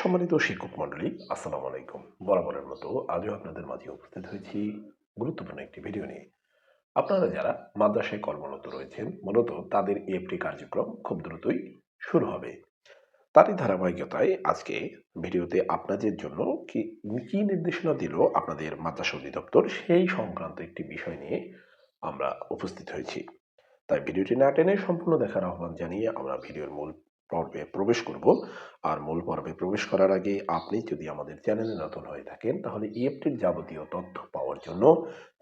সম্মানিত শিক্ষক মণ্ডলী, আসসালামু আলাইকুম। বরাবরের মতো আজও আপনাদের মাঝে উপস্থিত হয়েছি গুরুত্বপূর্ণ একটি ভিডিও নিয়ে। আপনারা যারা মাদ্রাসায় কর্মরত রয়েছেন, মূলত তাদের এফটি কার্যক্রম খুব দ্রুতই শুরু হবে। তারই ধারাবাহিকতায় আজকে ভিডিওতে আপনাদের জন্য কি কি নির্দেশনা দিল আপনাদের মাদ্রাসা অধিদপ্তর, সেই সংক্রান্ত একটি বিষয় নিয়ে আমরা উপস্থিত হয়েছি। তাই ভিডিওটি না টেনে সম্পূর্ণ দেখার আহ্বান জানিয়ে আমরা ভিডিওর মূল পর্বে প্রবেশ করব। আর মূল পর্বে প্রবেশ করার আগে আপনি যদি আমাদের চ্যানেলে নতুন হয়ে থাকেন, তাহলে ইএফটির যাবতীয় তথ্য পাওয়ার জন্য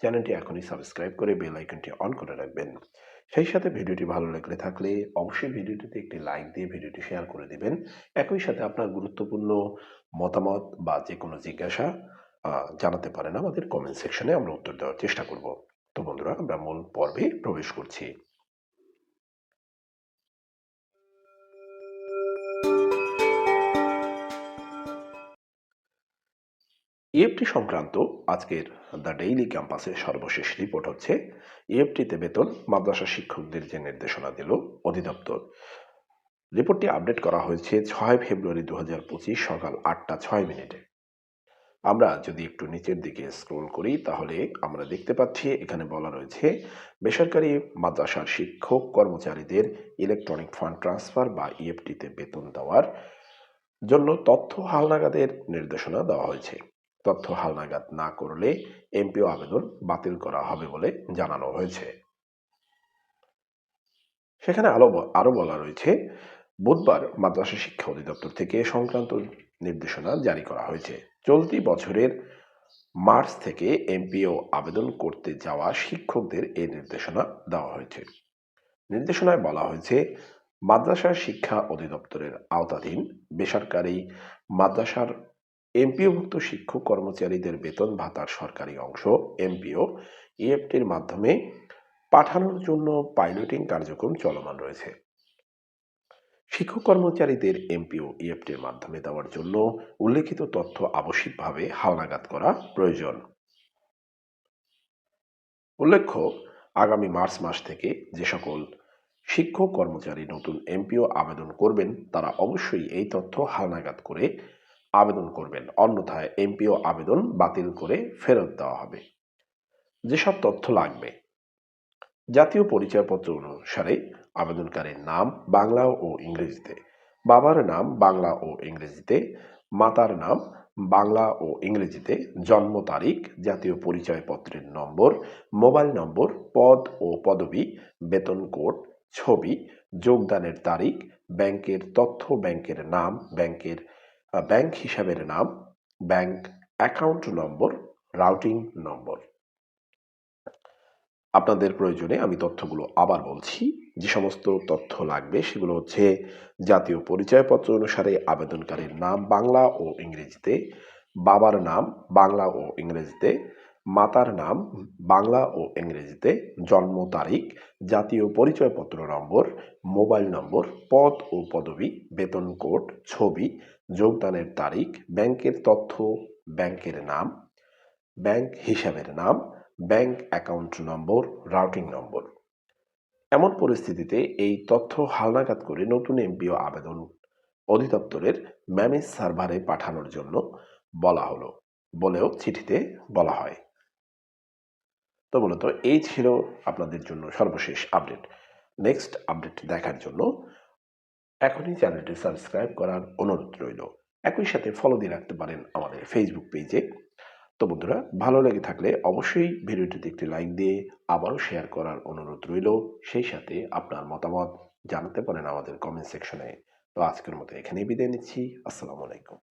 চ্যানেলটি এখনই সাবস্ক্রাইব করে বেল আইকনটি অন করে রাখবেন। সেই সাথে ভিডিওটি ভালো লাগলে থাকলে অবশ্যই ভিডিওটিতে একটি লাইক দিয়ে ভিডিওটি শেয়ার করে দিবেন। একই সাথে আপনার গুরুত্বপূর্ণ মতামত বা যে কোনো জিজ্ঞাসা জানাতে পারেন আমাদের কমেন্ট সেকশনে আমরা উত্তর দেওয়ার চেষ্টা করব। তো বন্ধুরা, আমরা মূল পর্বে প্রবেশ করছি। ইএফটি সংক্রান্ত আজকের দ্য ডেইলি ক্যাম্পাসের সর্বশেষ রিপোর্ট হচ্ছে ইএফটিতে বেতন মাদ্রাসা শিক্ষকদের যে নির্দেশনা দিল অধিদপ্তর। রিপোর্টটি আপডেট করা হয়েছে ছয় ফেব্রুয়ারি দু হাজার পঁচিশ সকাল আটটা ছয় মিনিটে। আমরা যদি একটু নিচের দিকে স্ক্রোল করি, তাহলে আমরা দেখতে পাচ্ছি, এখানে বলা রয়েছে, বেসরকারি মাদ্রাসার শিক্ষক কর্মচারীদের ইলেকট্রনিক ফান্ড ট্রান্সফার বা ইএফটিতে বেতন দেওয়ার জন্য তথ্য হালনাগাদের নির্দেশনা দেওয়া হয়েছে। তথ্য হালনাগাদ না করলে এমপিও আবেদন বাতিল করা হবে বলে জানানো হয়েছে। সেখানে আরও ব- আরও বলা রয়েছে, বুধবার মাদ্রাসা শিক্ষা অধিদপ্তর থেকে সংক্রান্ত নির্দেশনা জারি করা হয়েছে। চলতি বছরের মার্চ থেকে এমপিও আবেদন করতে যাওয়া শিক্ষকদের এই নির্দেশনা দেওয়া হয়েছে। নির্দেশনায় বলা হয়েছে, মাদ্রাসা শিক্ষা অধিদপ্তরের আওতাধীন বেসরকারি মাদ্রাসার এমপিওভুক্ত শিক্ষক কর্মচারীদের বেতন ভাতার সরকারি অংশ, এমপিও। ইএফটির মাধ্যমে পাঠানোর জন্য পাইলটিং কার্যক্রম চলমান রয়েছে। শিক্ষক কর্মচারীদের এমপিও ইএফটির মাধ্যমে দেওয়ার জন্য উল্লেখিত তথ্য আবশ্যিকভাবে হালনাগাদ করা প্রয়োজন। উল্লেখ্য, আগামী মার্চ মাস থেকে যে সকল শিক্ষক কর্মচারী নতুন এমপিও আবেদন করবেন, তারা অবশ্যই এই তথ্য হালনাগাদ করে আবেদন করবেন। অন্যথায় এমপিও আবেদন বাতিল করে ফেরত দেওয়া হবে। যেসব তথ্য লাগবে। জাতীয় পরিচয়পত্র অনুসারে আবেদনকারীর নাম বাংলা ও ইংরেজিতে, বাবার নাম বাংলা ও ইংরেজিতে, মাতার নাম বাংলা ও ইংরেজিতে, জন্ম তারিখ, জাতীয় পরিচয়পত্রের নম্বর, মোবাইল নম্বর, পদ ও পদবি, বেতন কোড, ছবি, যোগদানের তারিখ, ব্যাংকের তথ্য, ব্যাংকের নাম, ব্যাংকের ব্যাংক হিসাবের নাম bank account number routing number আপনাদের প্রয়োজনে আমি তথ্যগুলো আবার বলছি। যে সমস্ত তথ্য লাগবে সেগুলো হচ্ছে জাতীয় পরিচয়পত্র অনুসারে আবেদনকারীর নাম বাংলা ও ইংরেজিতে, বাবার নাম বাংলা ও ইংরেজিতে মাতার নাম বাংলা ও ইংরেজিতে জন্ম তারিখ, জাতীয় পরিচয়পত্র নম্বর, মোবাইল নম্বর, পদ ও পদবি, বেতন কোড, ছবি, যোগদানের তারিখ, ব্যাংকের তথ্য, ব্যাংকের নাম, ব্যাংক হিসাবের নাম, bank account number, routing number. এমন পরিস্থিতিতে এই তথ্য হালনাগাদ করে নতুন এমপিও আবেদন অধিদপ্তরের ম্যানেজ সার্ভারে পাঠানোর জন্য বলা হলো বলেও চিঠিতে বলা হয়। তো মূলত এই ছিল আপনাদের জন্য সর্বশেষ আপডেট নেক্সট আপডেট দেখার জন্য এখনই চ্যানেলটি সাবস্ক্রাইব করার অনুরোধ রইল। একই সাথে ফলো দিয়ে রাখতে পারেন আমাদের ফেসবুক পেজে তো বন্ধুরা, ভালো লেগে থাকলে অবশ্যই ভিডিওটিতে একটি লাইক দিয়ে আবারও শেয়ার করার অনুরোধ রইল। সেই সাথে আপনার মতামত জানাতে পারেন আমাদের কমেন্ট সেকশনে তো আজকের মতো এখানেই বিদায় নিচ্ছি। আসসালামু আলাইকুম।